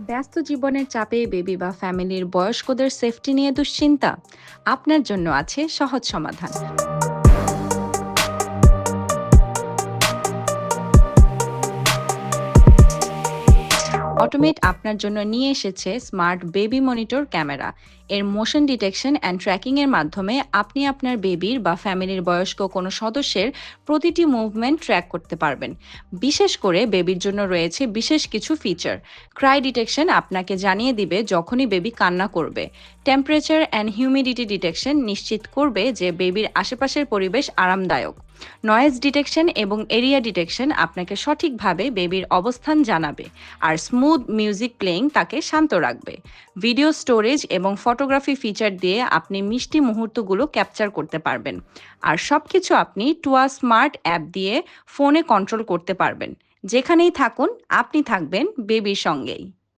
ব্যস্ত জীবনের চাপে বেবি বা ফ্যামিলির বয়স্কদের সেফটি নিয়ে দুশ্চিন্তা। আপনার জন্য আছে সহজ সমাধান। অটোমেট আপনার জন্য নিয়ে এসেছে স্মার্ট বেবি মনিটর ক্যামেরা। এর মোশন ডিটেকশন অ্যান্ড ট্র্যাকিং এর মাধ্যমে আপনি আপনার বেবির বা ফ্যামিলির বয়স্ক কোনো সদস্যের প্রতিটি মুভমেন্ট ট্র্যাক করতে পারবেন। বিশেষ করে বেবির জন্য রয়েছে বিশেষ কিছু ফিচার। ক্রাই ডিটেকশন আপনাকে জানিয়ে দিবে যখনই বেবি কান্না করবে। টেম্পারেচার অ্যান্ড হিউমিডিটি ডিটেকশন নিশ্চিত করবে যে বেবির আশেপাশের পরিবেশ আরামদায়ক। নয়েজ ডিটেকশন এবং এরিয়া ডিটেকশন আপনাকে সঠিকভাবে বেবির অবস্থান জানাবে আর স্মুথ মিউজিক প্লেয়িং তাকে শান্ত রাখবে। ভিডিও স্টোরেজ এবং ফটোগ্রাফি ফিচার দিয়ে আপনি মিষ্টি মুহূর্তগুলো ক্যাপচার করতে পারবেন। আর সব কিছু আপনি টুয়া স্মার্ট অ্যাপ দিয়ে ফোনে কন্ট্রোল করতে পারবেন। যেখানেই থাকুন, আপনি থাকবেন বেবির সঙ্গেই।